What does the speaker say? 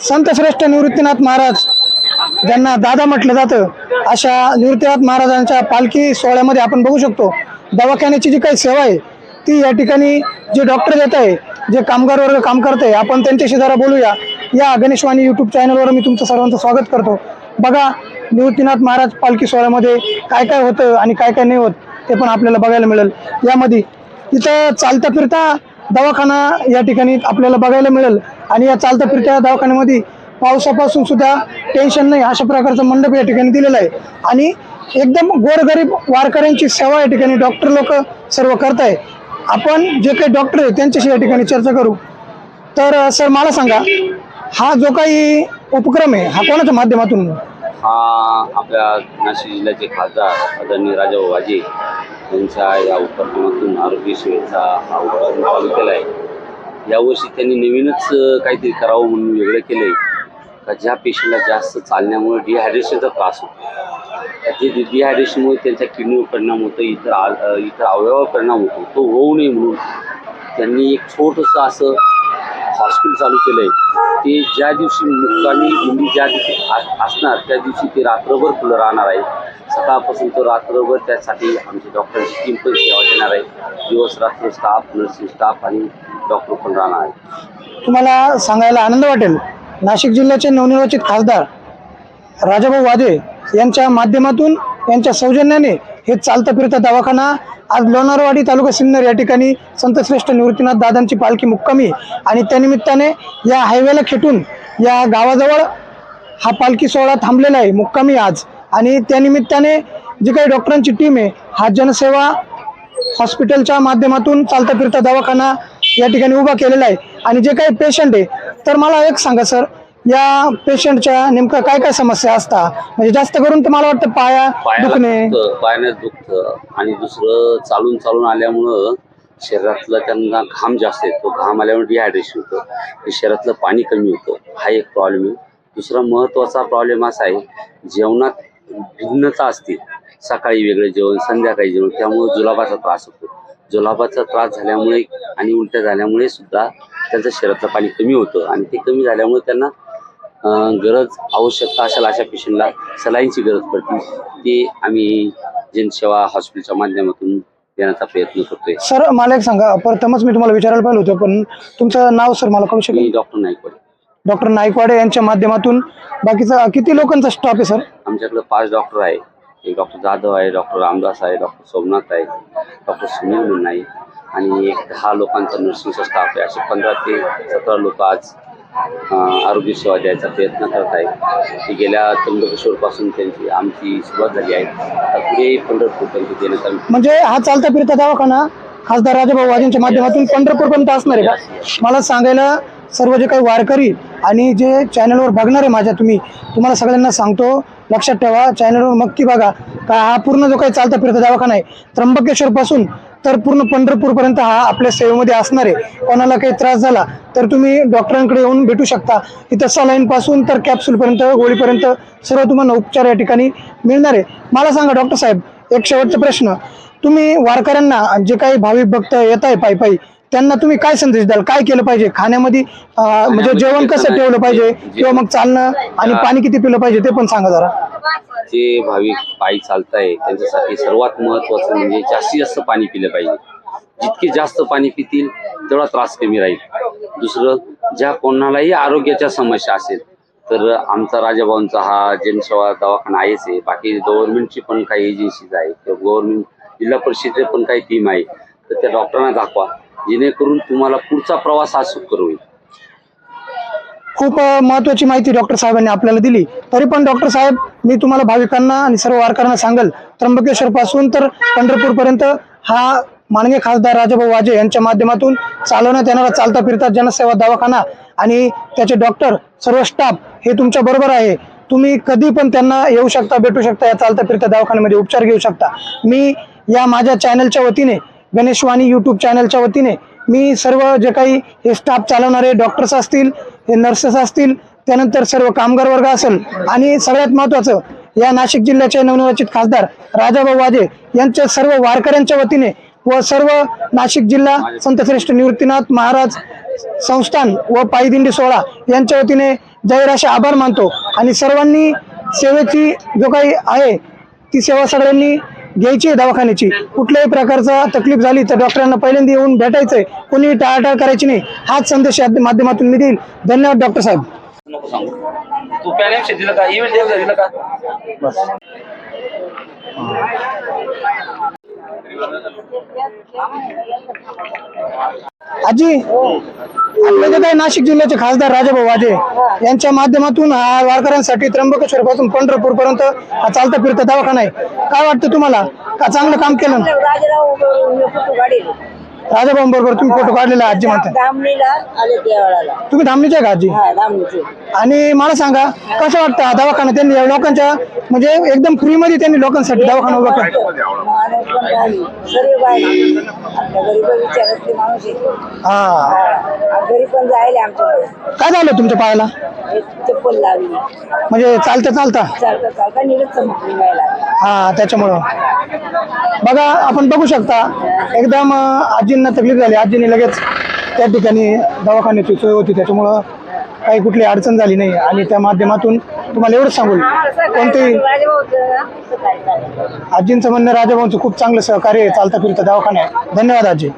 संत श्रेष्ठ निवृत्तीनाथ महाराज ज्यांना दादा म्हटलं जातं अशा निवृत्तीनाथ महाराजांच्या पालखी सोहळ्यामध्ये आपण बघू शकतो. दवाखान्याची जी काही सेवा आहे ती या ठिकाणी जे डॉक्टर देत आहे जे कामगार वर्ग काम करत आहे आपण त्यांच्याशी जरा बोलूया. या गणेशवाणी यूट्यूब चॅनलवर मी तुमचं सर्वांचं स्वागत करतो. बघा निवृत्तीनाथ महाराज पालखी सोहळ्यामध्ये काय काय होतं आणि काय काय नाही होत ते पण आपल्याला बघायला मिळेल. यामध्ये इथं चालता फिरता दवाखाना या ठिकाणी आपल्याला बघायला मिळेल. आणि या चालता फिरत्या दवाखान्यामध्ये पावसापासून सुद्धा टेन्शन नाही अशा प्रकारचं मंडप या ठिकाणी दिलेलं आहे. आणि एकदम गोरगरीब वारकऱ्यांची सेवा या ठिकाणी डॉक्टर लोक सर्व करत आहे आपण जे काही डॉक्टर आहे त्यांच्याशी या ठिकाणी चर्चा करू. तर सर मला सांगा हा जो काही उपक्रम आहे हा कोणाच्या माध्यमातून? हा आपल्या नाशिक जिल्ह्याचे खासदार आदरणीय राजाभाऊ वाजे यांच्या या उपक्रमातून आरोग्य सेवेचा हा उपक्रम चालू केला आहे. यावर्षी त्यांनी नवीनच काहीतरी करावं म्हणून वेगळं केलं आहे का ज्या पेशंटला जास्त चालण्यामुळे डिहायड्रेशनचा त्रास होतो. ते डिहायड्रेशनमुळे त्यांच्या किडनीवर परिणाम होतो इतर आ- इतर अवयवावर परिणाम होतो तो होऊ नये म्हणून त्यांनी एक छोटंसं असं हॉस्पिटल चालू केलं आहे ते ज्या दिवशी मुक्कामी दिंडी ज्या दिवशी असणार त्या दिवशी ते रात्रभर खुलं राहणार आहे. सकाळपासून तो रात्रभर त्यासाठी आमची डॉक्टरची टीम पण सेवा देणार आहे. दिवस रात्र स्टाफ नर्सिंग स्टाफ आणि डॉक्टर पण राहणार आहे तुम्हाला सांगायला आनंद वाटेल नाशिक जिल्ह्याचे नवनिर्वाचित खासदार राजाभाऊ वाजे यांच्या माध्यमातून यांच्या सौजन्याने हे चालता फिरता दवाखाना आज लोणारवाडी तालुका सिन्नर या ठिकाणी संतश्रेष्ठ निवृत्तीनाथ दादांची पालखी मुक्कामी आणि त्यानिमित्ताने या हायवेला खेटून या गावाजवळ हा पालखी सोहळा थांबलेला आहे. मुक्कामी आज. आणि त्यानिमित्ताने जी काही डॉक्टरांची टीम आहे हा जनसेवा हॉस्पिटलच्या माध्यमातून चालता फिरता दवाखाना या ठिकाणी उभा केलेला आहे. आणि जे काही पेशंट आहे तर मला एक सांगा सर या पेशंटच्या नेमकं काय काय समस्या असतात म्हणजे जास्त करून तर मला वाटतं पाया दुखणे. पायानं दुखतं. आणि दुसरं चालून चालून आल्यामुळं शरीरातला त्यांना घाम जास्त येतो. घाम आल्यामुळे डिहायड्रेशन होतं. शरीरातलं पाणी कमी होतं. हा एक प्रॉब्लेम आहे. दुसरा महत्त्वाचा प्रॉब्लेम असा आहे जेवणात भिन्नता असते. सकाळी वेगळं जेवण संध्याकाळी जेवण. त्यामुळे जुलाबाचा त्रास होतो. जुलाबाचा त्रास झाल्यामुळे आणि उलट्या झाल्यामुळे सुद्धा त्यांचं शरीरातलं पाणी कमी होतं आणि ते कमी झाल्यामुळे त्यांना गरज आवश्यकता असेल अशा पेशंटला सलाईनची गरज पडते. ती आम्ही जनसेवा हॉस्पिटलच्या माध्यमातून देण्याचा प्रयत्न करतोय. सर मला एक सांगा. प्रथमच मी तुम्हाला विचारायला पाहिलं होतं पण तुमचं नाव सर मला कळू शकेल? डॉक्टर नाईकवाडे. डॉक्टर नाईकवाडे यांच्या माध्यमातून बाकीचा किती लोकांचा स्टॉप आहे सर? आमच्याकडे पाच डॉक्टर आहे. एक डॉक्टर जाधव आहे डॉक्टर रामदास आहे डॉक्टर सोमनाथ आहे डॉक्टर सुनील म्हणून आहे आणि एक दहा लोकांचा नर्सिंगचा स्टाफ आहे. असे पंधरा ते सतरा लोक आज आरोग्य सेवा द्यायचा प्रयत्न करत आहेत. ती गेल्या त्र्यंबकेश्वरपासून त्यांची आमची सुरुवात झाली आहे. आता पुढे पंढरपूरपर्यंत देण्याचा आम्ही म्हणजे हा चालता फिरता दवाखाना खासदार राजाभाऊ वाजेंच्या माध्यमातून पंढरपूर पर्यंत असणार आहे का? मला सांगायला सर्व जे काही वारकरी आणि जे चॅनलवर बघणार आहे माझ्या तुम्ही तुम्हाला सगळ्यांना सांगतो लक्षात ठेवा चॅनलवर नक्की बघा. का हा पूर्ण जो काही चालता फिरता दवाखाना आहे त्र्यंबकेश्वरपासून तर पूर्ण पंढरपूरपर्यंत हा आपल्या सेवेमध्ये असणार आहे. कोणाला काही त्रास झाला तर तुम्ही डॉक्टरांकडे येऊन भेटू शकता. इथं सलाईनपासून तर कॅप्सूलपर्यंत गोळीपर्यंत सर्व तुम्हाला उपचार या ठिकाणी मिळणार आहे. मला सांगा डॉक्टर साहेब एक शेवटचा प्रश्न. तुम्ही वारकऱ्यांना जे काही भाविक भक्त येत आहे पायी पायी त्यांना तुम्ही काय संदेश द्याल? काय केलं पाहिजे? खाण्यामध्ये म्हणजे जेवण कसं ठेवलं पाहिजे? किंवा मग चालणं आणि पाणी किती पिलं पाहिजे ते पण सांगा जरा. जे भाविक पायी चालताय त्यांच्यासाठी सर्वात महत्वाचं म्हणजे जास्तीत जास्त पाणी पिलं पाहिजे. जितके जास्त पाणी पितील तेवढा त्रास कमी राहील. दुसरं ज्या कोणालाही आरोग्याच्या समस्या असेल तर आमचा राजाभाऊंचा हा जनसेवा दवाखाना आहेच आहे. बाकी गव्हर्नमेंटची पण काही एजन्सीज आहे किंवा गव्हर्नमेंट जिल्हा परिषदेचे पण काही टीम आहे. तर त्या डॉक्टरांना दाखवा. जेणेकरून तुम्हाला पुढचा प्रवास हा सुकर होईल. खूप महत्वाची माहिती डॉक्टर साहेबांनी आपल्याला दिली. तरी पण डॉक्टर साहेब मी तुम्हाला भाविकांना आणि सर्व वारकऱ्यांना सांगेल त्र्यंबकेश्वर पासून तर पंढरपूर पर्यंत हा माननीय खासदार राजाभाऊ वाजे यांच्या माध्यमातून चालवण्यात येणारा चालता फिरता जनसेवा दवाखाना आणि त्याचे डॉक्टर सर्व स्टाफ हे तुमच्या बरोबर आहे. तुम्ही कधी पण त्यांना येऊ शकता भेटू शकता या चालता फिरता दवाखान्यामध्ये उपचार घेऊ शकता. मी या माझ्या चॅनलच्या वतीने गणेशवाणी यूट्यूब चॅनलच्या वतीने मी सर्व जे काही हे स्टाफ चालवणारे डॉक्टर्स असतील हे नर्सेस असतील त्यानंतर सर्व कामगार वर्ग असेल आणि सगळ्यात महत्त्वाचं या नाशिक जिल्ह्याचे नवनिर्वाचित खासदार राजाभाऊ वाजे यांच्या सर्व वारकऱ्यांच्या वतीने व सर्व नाशिक जिल्हा संतश्रेष्ठ निवृत्तीनाथ महाराज संस्थान व पायदिंडी सोहळा यांच्या वतीने जाहीर असे आभार मानतो. आणि सर्वांनी सेवेची जो काही आहे ती सेवा सगळ्यांनी घ्यायची आहे दवाखान्याची. कुठल्याही प्रकारचा तकलीफ झाली तर डॉक्टरांना पहिल्यांदा येऊन भेटायचंय. कोणी टाळाटाळ करायची नाही. हाच संदेश माध्यमातून मी देईल. धन्यवाद डॉक्टर साहेब. तू का? इव्हेंट आजी आपले जे काही नाशिक जिल्ह्याचे खासदार राजाभाऊ वाजे यांच्या माध्यमातून हा वारकऱ्यांसाठी त्र्यंबकेश्वर पासून पंढरपूर पर्यंत हा चालता फिरता दवाखाना आहे. काय वाटतं तुम्हाला? का चांगलं काम केलं? राजाराव फोटो काढेल राजाभाऊ बरोबर तुम्ही फोटो काढलेला आहे, आजी म्हणता. धामणीला आले त्या वेळाला तुम्ही थांबलीचे का आजी? हा धामणीचे. आणि मला सांगा कसं वाटतं हा दवाखाना? त्यांनी या लोकांच्या म्हणजे एकदम फ्री मध्ये त्यांनी लोकांसाठी दवाखाना उभा केला. माणूस पण राहिली. सर्व बाहेर आपल्या गरीब विचारातले माणूस आहे. हा. घरी पण जायला आमच्याकडे. काय झालं तुमच्या पायाला? एक चप्पल लावली. म्हणजे चालता चालता? चालता चालता निघत चमकली व्हायला हा त्याच्यामुळं. बघा आपण बघू शकता एकदम अं, आजींना तकलीफ झाली. आजीने लगेच त्या ठिकाणी दवाखान्याची सोय होती. त्याच्यामुळं काही कुठली अडचण झाली नाही. आणि त्या माध्यमातून तुम्हाला एवढंच सांगू. कोणतेही आजींचं म्हणणं राजाभाऊंचं खूप चांगलं सहकार्य आहे चालता फिरता दवाखान्या धन्यवाद आजी.